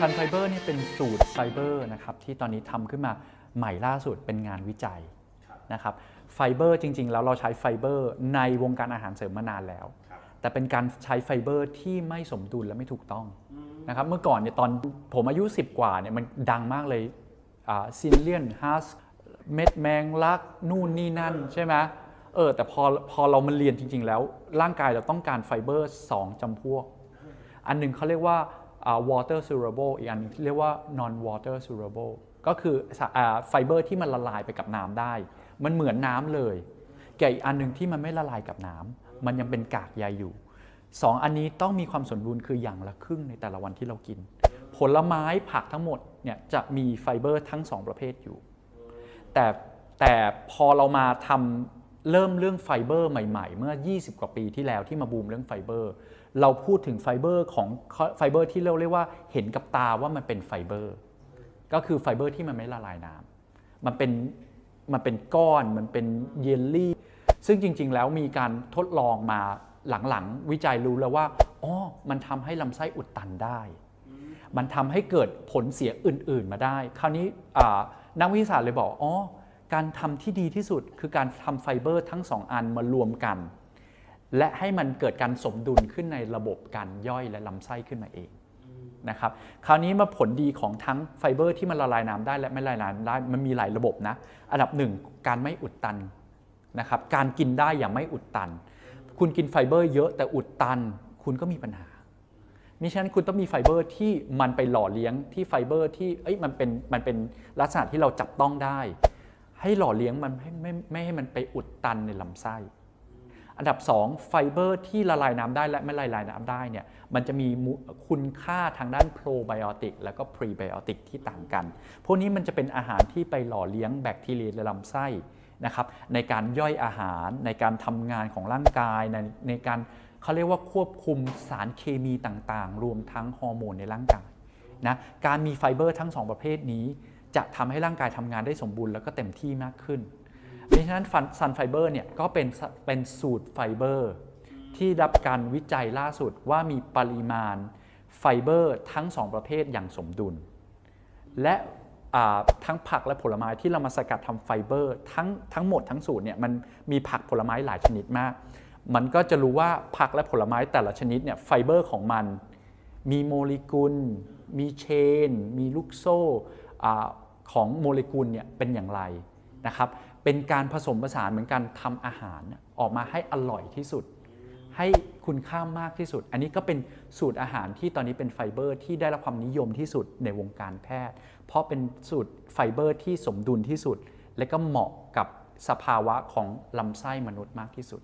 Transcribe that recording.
ชันไฟเบอร์เนี่ยเป็นสูตรไฟเบอร์นะครับที่ตอนนี้ทำขึ้นมาใหม่ล่าสุดเป็นงานวิจัยนะครับไฟเบอร์จริง ๆ แล้วเราใช้ไฟเบอร์ในวงการอาหารเสริมมานานแล้ว แต่เป็นการใช้ไฟเบอร์ที่ไม่สมดุลและไม่ถูกต้องนะครับเมื่อก่อนเนี่ยตอนผมอายุ 10 กว่าเนี่ยมันดังมากเลยซินเลียนฮัสเม็ดแมงลักนู่นนี่นั่นใช่ไหมเออแต่พอพอเรามันเรียนจริง ๆ แล้ว ร่างกายเราต้องการไฟเบอร์ 2จำพวก อันหนึ่งเขาเรียกว่าอ่า water soluble อีกอันหนึงเรียกว่า non water soluble ก็คือไฟเบอร์ที่มันละลายไปกับน้ำได้ มันเหมือนน้ำเลยแก่อีกอันหนึ่งที่มันไม่ละลายกับน้ำมันยังเป็นกากใยอยู่สองอันนี้ต้องมีความสมดุลคืออย่างละครึ่งในแต่ละวันที่เรากิน ผลไม้ผักทั้งหมดเนี่ยจะมีไฟเบอร์ทั้งสองประเภทอยู่ แต่แต่พอเรามาทำเริ่มเรื่องไฟเบอร์ใหม่ ๆ เมื่อ 20 กว่าปีที่แล้วที่มาบูมเรื่องไฟเบอร์ เราพูดถึงไฟเบอร์ของไฟเบอร์ที่เราเรียกว่าเห็นกับตาว่ามันเป็นไฟเบอร์ ก็คือไฟเบอร์ที่มันไม่ละลายน้ำมันเป็นมันเป็นก้อนมันเป็นเยลลี่ ซึ่งจริง ๆ แล้วมีการทดลองมาหลังๆ วิจัยรู้แล้วว่าอ๋อมันทำให้ลำไส้อุดตันได้ มันทำให้เกิดผลเสียอื่น ๆ มาได้ คราวนี้นักวิทยาศาสตร์เลยบอกอ๋อการทำที่ดีที่สุดคือการทำไฟเบอร์ทั้งสองอันมารวมกัน และให้มันเกิดการสมดุลขึ้นในระบบการย่อยและลำไส้ขึ้นมาเองนะครับคราวนี้มาผลดีของทั้งไฟเบอร์ที่มันละลายน้ำได้และไม่ละลายน้ำได้มันมีหลายระบบนะอันดับหนึ่งการไม่อุดตันนะครับการกินได้อย่างไม่อุดตัน คุณกินไฟเบอร์เยอะแต่อุดตัน คุณก็มีปัญหามิฉะนั้นคุณต้องมีไฟเบอร์ที่มันไปหล่อเลี้ยงที่ไฟเบอร์ที่เอ้ยมันเป็นมันเป็นลักษณะที่เราจับต้องได้ ให้หล่อเลี้ยงมันไม่ไม่ให้มันไปอุดตันในลำไส้ อันดับ 2 ไฟเบอร์ที่ละลายน้ำได้และไม่ละลายน้ำได้เนี่ยมันจะมีคุณค่าทางด้านโปรไบโอติกและก็พรีไบโอติกที่ต่างกัน พวกนี้มันจะเป็นอาหารที่ไปหล่อเลี้ยงแบคทีเรียในลำไส้นะครับในการย่อยอาหารในการทำงานของร่างกายในในการเขาเรียกว่าควบคุมสารเคมีต่างๆ รวมทั้งฮอร์โมนในร่างกายนะการมีไฟเบอร์ทั้งสองประเภทนี้ จะทำให้ร่างกายทำงานได้สมบูรณ์แล้วก็เต็มที่มากขึ้น เพราะฉะนั้นซันไฟเบอร์เนี่ยก็เป็นเป็นสูตรไฟเบอร์ที่รับการวิจัยล่าสุดว่ามีปริมาณไฟเบอร์ทั้ง 2 ประเภทอย่างสมดุล และทั้งผักและผลไม้ที่เรามาสกัดทำไฟเบอร์ทั้งทั้งหมดทั้งสูตรเนี่ยมันมีผักผลไม้หลายชนิดมาก มันก็จะรู้ว่าผักและผลไม้แต่ละชนิดเนี่ยไฟเบอร์ของมัน มีโมเลกุล มีเชน มีลูกโซ่อของโมเลกุลเนี่ยเป็นอย่างไรนะครับ เป็นการผสมผสานเหมือนกันทำอาหารออกมาให้อร่อยที่สุด ให้คุณค่ามากที่สุด อันนี้ก็เป็นสูตรอาหารที่ตอนนี้เป็นไฟเบอร์ที่ได้รับความนิยมที่สุดในวงการแพทย์ เพราะเป็นสูตรไฟเบอร์ที่สมดุลที่สุด และก็เหมาะกับสภาวะของลำไส้มนุษย์มากที่สุด